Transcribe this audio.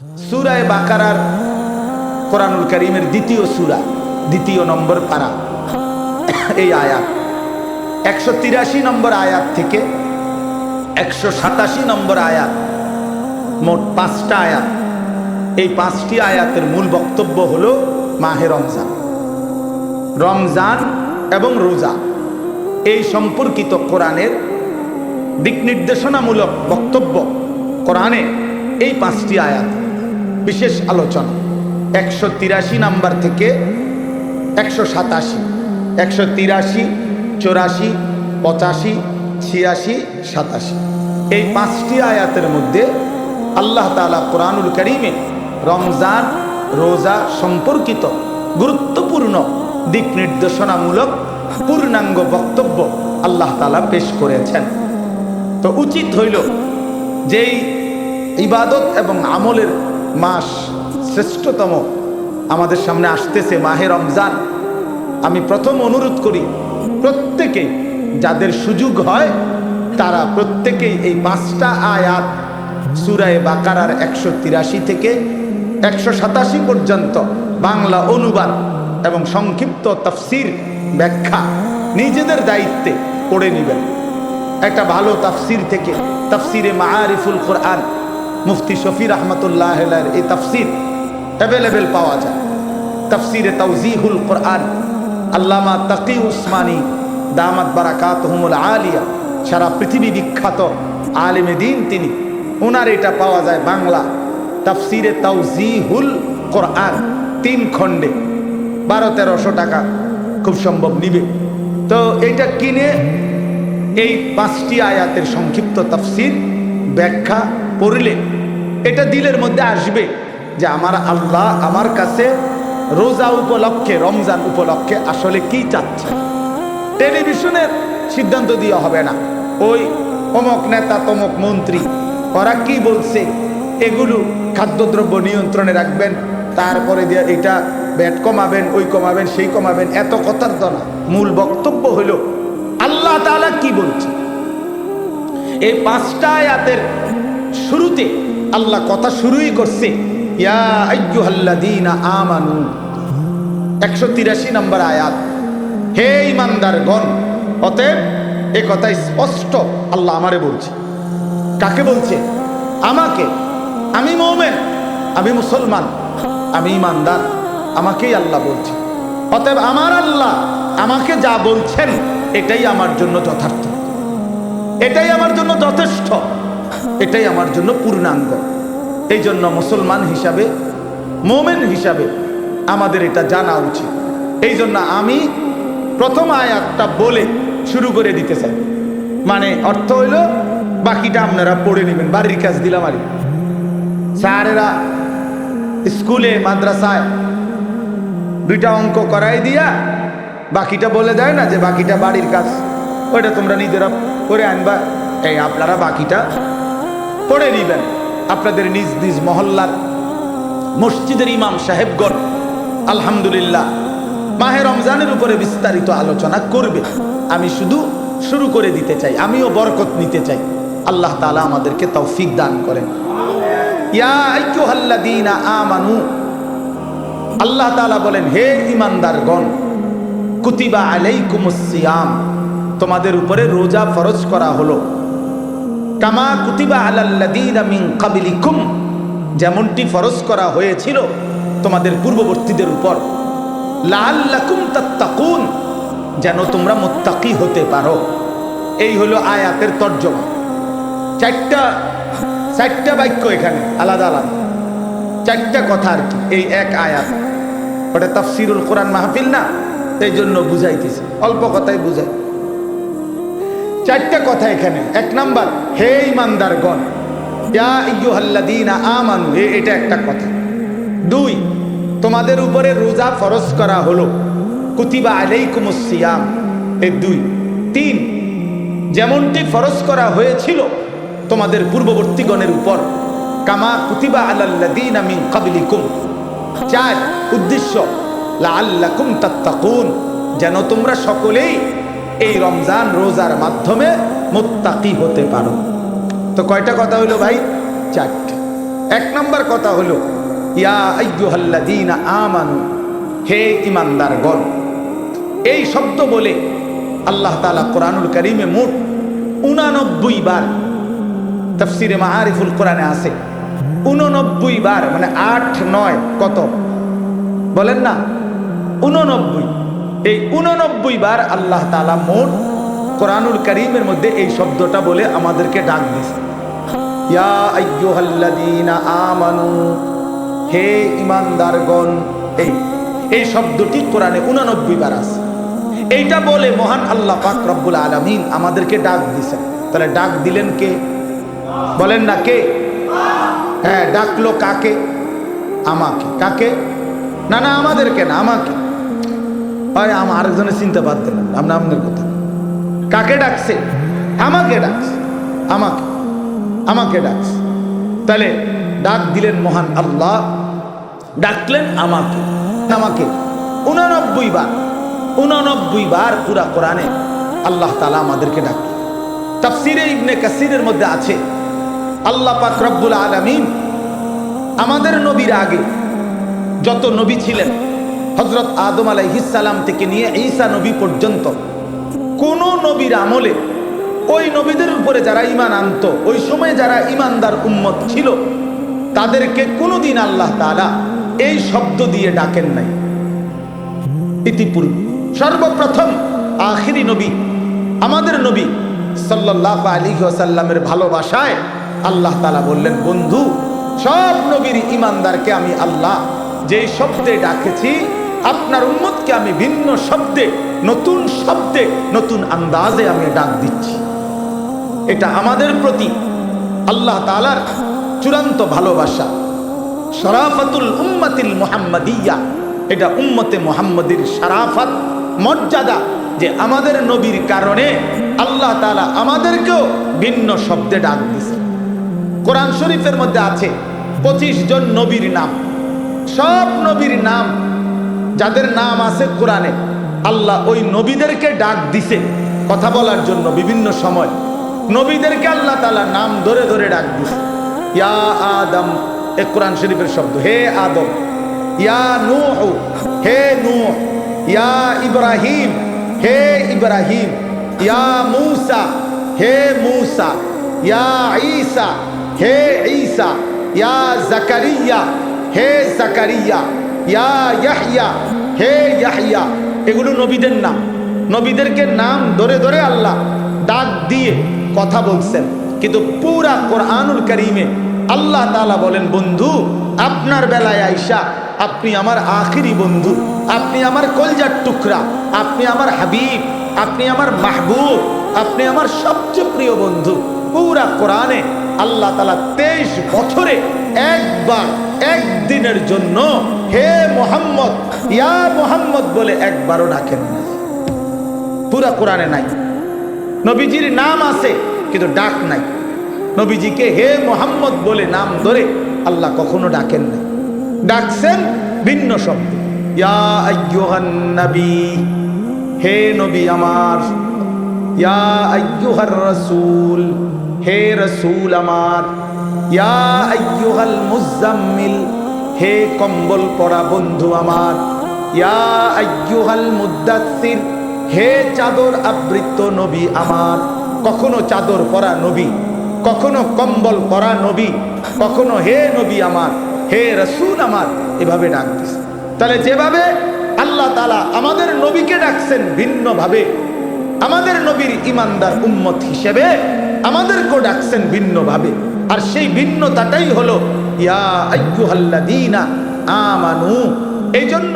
সুরায় বাকারার কোরআনুল করিমের দ্বিতীয় সুরা, দ্বিতীয় নম্বর পারা। এই আয়াত। একশো তিরাশি নম্বর আয়াত থেকে একশো সাতাশি নম্বর আয়াত, মোট পাঁচটা আয়াত। এই পাঁচটি আয়াতের মূল বক্তব্য হল মাহে রমজান। রমজান এবং রোজা, এই সম্পর্কিত কোরআনের দিক নির্দেশনামূলক বক্তব্য কোরআনে এই পাঁচটি আয়াত। বিশেষ আলোচনা। একশো তিরাশি নাম্বার থেকে একশো সাতাশি। একশো তিরাশি, চৌরাশি, পঁচাশি, ছিয়াশি, সাতাশি। এই পাঁচটি আয়াতের মধ্যে আল্লাহ তালা কোরআনুল করিমে রমজান, রোজা সম্পর্কিত গুরুত্বপূর্ণ দিক নির্দেশনামূলক পূর্ণাঙ্গ বক্তব্য আল্লাহ তালা পেশ করেছেন। তো উচিত হইল যেই ইবাদত এবং আমলের মাস শ্রেষ্ঠতম আমাদের সামনে আসতেছে মাহে রমজান। আমি প্রথম অনুরোধ করি, প্রত্যেকে যাদের সুযোগ হয়, তারা প্রত্যেকেই এই পাঁচটা আয়াত সুরায় বাকারার একশো তিরাশি থেকে একশো সাতাশি পর্যন্ত বাংলা অনুবাদ এবং সংক্ষিপ্ত তফসির ব্যাখ্যা নিজেদের দায়িত্বে পড়ে নেবেন। একটা ভালো তাফসির থেকে তাফসিরে মাআরিফুল কোরআন মুফতি শফি রহমতুল্লাহ এই তাফসির অ্যাভেলেবেল পাওয়া যায়। তাফসিরে তাউজিহুল কোরআন, আল্লামা তাকি উসমানী, দামাত বারাকাত হুমুল আলিয়া, সারা পৃথিবী বিখ্যাত আলেমে দিন তিনি। ওনার এটা পাওয়া যায় বাংলা। তাফসিরে তাউজিহুল কোরআন, তিন খণ্ডে। বারো, তেরোশো টাকা খুব সম্ভব নিবে। তো এটা কিনে এই পাঁচটি আয়াতের সংক্ষিপ্ত তাফসির ব্যাখ্যা পড়লে এটা দিলের মধ্যে আসবে যে আমার আল্লাহ আমার কাছে রোজা উপলক্ষে, রমজান উপলক্ষে আসলে কি চাচ্ছে? টেলিভিশনের সিদ্ধান্ত দিয়ে হবে না। ওই অমক নেতা তমক মন্ত্রী, ওরা কি বলছে? এগুলো খাদ্যদ্রব্য নিয়ন্ত্রণে রাখবেন, তারপরে দিয়ে এটা ব্যাট কমাবেন, ওই কমাবেন, সেই কমাবেন, এত কথার তো না। মূল বক্তব্য হলো, আল্লাহ তাআলা কি বলছে? এই পাঁচটা আয়াতের শুরুতে আল্লাহ কথা শুরুই করছে আমানু। একশো তিরাশি নম্বর আয়াত, হে ইমানদার গণ অতএব এ কথা স্পষ্ট আল্লাহ আমারে বলছে। কাকে বলছে? আমাকে। আমি মোমেন, আমি মুসলমান, আমি ইমানদার আমাকেই আল্লাহ বলছে। অতএব আমার আল্লাহ আমাকে যা বলছেন, এটাই আমার জন্য যথার্থ। এটাই আমার জন্য যথেষ্ট। এটাই আমার জন্য পূর্ণাঙ্গ। এই জন্য মুসলমান হিসাবে, মোমেন হিসাবে আমাদের এটা জানা উচিত। এই জন্য আমি প্রথম আয়াতটা বলে শুরু করে দিতে চাই। মানে অর্থ হইল, বাকিটা আপনারা পড়ে নেবেন। বাড়ির কাজ দিলাম আর স্যারেরা স্কুলে, মাদ্রাসায় দুইটা অঙ্ক করাই দিয়া বাকিটা বলে দেয় না যে বাকিটা বাড়ির কাজ। ওইটা তোমরা নিজেরা করে আনবা। এই আপনারা বাকিটা পড়ে নিবেন। আপনাদের নিজ নিজ মহল্লার মসজিদের ইমাম সাহেবগণ, আলহামদুলিল্লাহ, মাহে রমজানের উপরে বিস্তারিত আলোচনা করবে। আমি শুধু শুরু করে দিতে চাই, আমিও বরকত নিতে চাই। আল্লাহ তালা আমাদেরকে তৌফিক দান করেন। আল্লাহ তালা বলেন, হে ইমানদারগণ কুতিবা আলাইকুমুস সিয়াম, তোমাদের উপরে রোজা ফরজ করা হলো। কামা কুতিবা আলাল্লাযীনা মিন ক্বাবলিকুম। যেমনটি ফরজ করা হয়েছিল তোমাদের পূর্ববর্তীদের উপর। লাআল্লাকুম তাত্তাকুন, যেন তোমরা মুত্তাকি হতে পারো। এই হলো আয়াতের তর্জমা। চারটা চারটা বাক্য এখানে, আলাদা আলাদা। চারটা কথা আর কি, এই এক আয়াত। ওটা তাফসিরুল কোরআন মাহফিল না এই জন্য বুঝাইতেছি। অল্প কথাই বুঝাই। চারটা কথা এখানে। এক নাম্বার, হে ইয়া ইয়ুহাল্লাযীনা আমানু, এ, এটা একটা কথা। দুই, তোমাদের উপরে রোজা ফরজ করা হলো। কুতিবা আলাইকুমুস সিয়াম এই দুই। তিন, যেমনটি ফরজ করা হয়েছিল তোমাদের পূর্ববর্তীগণের উপর, কামা কুতিবা আলাল্লাযীনা মিন ক্বাবলিকুম। চার, উদ্দেশ্য, লাআল্লাকুম তাত্তাকুন, যেন তোমরা সকলেই এই রমজান রোজার মাধ্যমে মুত্তাকি হতে পারো। তো কয়টা কথা হলো ভাই? চারটা। এক নম্বর কথা হলো, ইয়া আমানু, হে ইমানদারগণ এই শব্দ বলে আল্লাহ তালা কোরআনুল কারীমে মোট উনানব্বই বার তফসিরে মাহারিফুল কোরআনে আছে। উননব্বই বার মানে আট, নয়, কত? বলেন না, উননব্বই। এই উননব্বই বার আল্লাহ তালা মোট কোরআনুল করিমের মধ্যে এই শব্দটা বলে আমাদেরকে ডাক আইয়ুহাল্লাযীনা আমানু, হে ইমানদারগণ এই এই শব্দটি কোরআনে উননব্বই বার আছে। এইটা বলে মহান আল্লাহ পাক রব্বুল আলামিন আমাদেরকে ডাক দিছেন তাহলে ডাক দিলেন কে? বলেন না কে? হ্যাঁ ডাকলো কাকে? আমাকে। কাকে? না না, আমাদেরকে না, আমাকে। হয় আমার আরেকজনের চিন্তা বাদ দিলাম আমরা আপনাদের কথা। কাকে ডাকছে? আমাকে ডাকছে। আমাকে। আমাকে ডাকছে। তাহলে ডাক দিলেন মহান আল্লাহ, ডাকলেন আমাকে। আমাকে। উনানব্বই বার উনানব্বই বার পুরা কোরআনে আল্লাহ তালা আমাদেরকে ডাকলেন। তাফসিরে ইবনে কাসিরের মধ্যে আছে, আল্লাহ পাক রব্বুল আলমিন আমাদের নবীর আগে যত নবী ছিলেন হজরত আদম আলাইহিসালাম থেকে নিয়ে ঈসা নবী পর্যন্ত, কোন নবীর আমলে ওই নবীদের উপরে যারা ইমান আনত, ওই সময় যারা ইমানদার উম্মত ছিল, তাদেরকে কোনোদিন আল্লাহ তাআলা এই শব্দ দিয়ে ডাকেন নাই। ইতিপূর্বে সর্বপ্রথম আখিরি নবী, আমাদের নবী সাল্লাহ আলী ওয়াসাল্লামের ভালোবাসায় আল্লাহ তালা বললেন, বন্ধু, সব নবীর ইমানদারকে আমি আল্লাহ যেই শব্দে ডাকেছি আপনার উম্মতকে আমি ভিন্ন শব্দে, নতুন শব্দে, নতুন আন্দাজে আমি ডাক দিচ্ছি। এটা আমাদের প্রতি আল্লাহ তালার চূড়ান্ত ভালোবাসা। শরাফাতুল উম্মাতিল মুহাম্মাদিয়া, এটা উম্মতে মুহাম্মদির শরাফাত, মর্যাদা যে আমাদের নবীর কারণে আল্লাহ তালা আমাদেরকেও ভিন্ন শব্দে ডাক দিছে কোরআন শরীফের মধ্যে আছে, পঁচিশ জন নবীর নাম। সব নবীর নাম যাদের নাম আছে কোরআনে। আল্লাহ ওই নবীদেরকে ডাক দিছে কথা বলার জন্য বিভিন্ন সময়। নবীদেরকে আল্লাহ তালা নাম ধরে ধরে ডাক দিছে। ইয়া আদম, এ কোরআন শরীফের শব্দ। হে আদম, ইয়া নূহ, হে নু ইয়া ইব্রাহিম, হে ইব্রাহিম, ইয়া মূসা, হে মূসা, ইয়া ঈসা, হে ঈসা, ইয়া জাকারিয়া, হে জাকারিয়া। ইয়া হে ইয়াহইয়া, এগুলো নবীদের নাম। নবীদেরকে নাম ধরে ধরে আল্লাহ ডাক দিয়ে কথা বলছেন। কিন্তু পুরা কোরআনুল করিমে আল্লাহ তালা বলেন, বন্ধু, আপনার বেলায় আইসা আপনি আমার আখিরি বন্ধু, আপনি আমার কলজার টুকরা, আপনি আমার হাবিব, আপনি আমার মাহবুব, আপনি আমার সবচেয়ে প্রিয় বন্ধু। পুরা কোরআনে আল্লাহ তালা তেইশ বছরে একবার, একদিনের জন্য হে মোহাম্মদ, ইয়া মোহাম্মদ বলে একবারও ডাকেন না। পুরা কোরআনে নাই। নবীজির নাম আছে, কিন্তু ডাক নাই। নবীজিকে হে মোহাম্মদ বলে নাম ধরে আল্লাহ কখনো ডাকেন নাই। ডাকছেন ভিন্ন শব্দ। নবী, হে নবী আমার, ইয়া রাসূল হে রাসূল আমার, ইয়া আইয়ুহাল মুজাম্মিল হে কম্বল পরা বন্ধু আমার, ইয়া আইয়ুহাল মুদ্দাসসির হে চাদর আবৃত নবী আমার, কখনো চাদর পরা নবী, কখনো কম্বল পরা নবী, কখনো হে নবী আমার, হে রসুল আমার, এভাবে ডাক দিস তাহলে যেভাবে আল্লাহ তালা আমাদের নবীকে ডাকছেন ভিন্নভাবে, আমাদের নবীর ইমানদার উম্মত হিসেবে আমাদেরকেও ডাকছেন ভিন্নভাবে। আর সেই ভিন্নতাটাই হলো ইয়া আইয়ুহাল্লাযীনা আমানু। এই জন্য